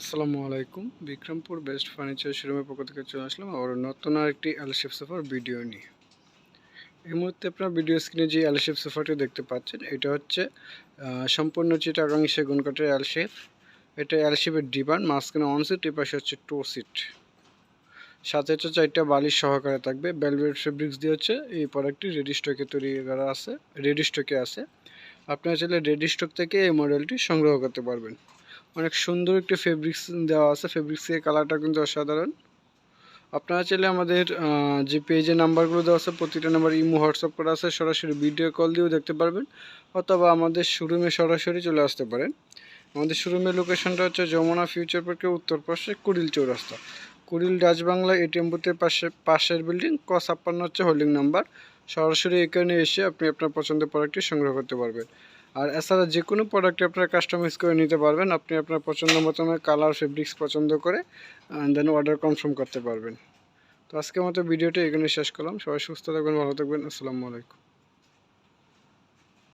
আসসালামু আলাইকুম। Bikrampur best furniture শোরুমের পক্ষ থেকে চলে আসলাম আবার নতুন আরেকটি এলশেপ সোফার ভিডিও নিয়ে। এই মুহূর্তে আপনার ভিডিও স্ক্রিনে যে এলশেপ সোফাটি দেখতে পাচ্ছেন, এটা হচ্ছে সম্পূর্ণ চিটাগাং সেগুন কাঠের এলশেপ এটা এলশেপের ডিবান, মাঝখানে অন সিট এ পাশে হচ্ছে টু সিট সাথে হচ্ছে চারটা বালিশ সহকারে থাকবে। বেলভেট ফেব্রিক্স দিয়ে হচ্ছে এই প্রোডাক্টটি রেডি স্টকে তৈরি করা আছে রেডি স্টকে আছে। আপনারা চাইলে রেডি স্টক থেকে এই মডেলটি সংগ্রহ করতে পারবেন। অনেক সুন্দর একটি ফেব্রিক্স দেওয়া আছে। ফেব্রিক্সের কালারটা কিন্তু অসাধারণ। আপনারা চাইলে আমাদের যে পেজে নাম্বারগুলো দেওয়া আছে, প্রতিটা নাম্বার ইমো, হোয়াটসঅ্যাপ করা আছে, সরাসরি ভিডিও কল দিয়েও দেখতে পারবেন। অথবা আমাদের শোরুমে সরাসরি চলে আসতে পারেন। আমাদের শোরুমের লোকেশনটা হচ্ছে যমুনা ফিউচার পার্কের উত্তর পাশে কুড়িল চৌরাস্তা। কুড়িল ডাচ বাংলা এটিএম বুথের পাশে, পাশের বিল্ডিং ক ছাপ্পান্ন হচ্ছে হোল্ডিং নাম্বার সরাসরি এখানে এসে আপনি আপনার পছন্দের প্রোডাক্টটি সংগ্রহ করতে পারবেন। আর এছাড়া যে কোনো প্রোডাক্টে আপনারা কাস্টমাইজ করে নিতে পারবেন। আপনি আপনার পছন্দ মতো কালার ফেব্রিক্স পছন্দ করে দেন অর্ডার কনফার্ম করতে পারবেন। তো আজকের মতো ভিডিওটি এখানে শেষ করলাম। সবাই সুস্থ থাকবেন, ভালো থাকবেন। আসসালামু আলাইকুম।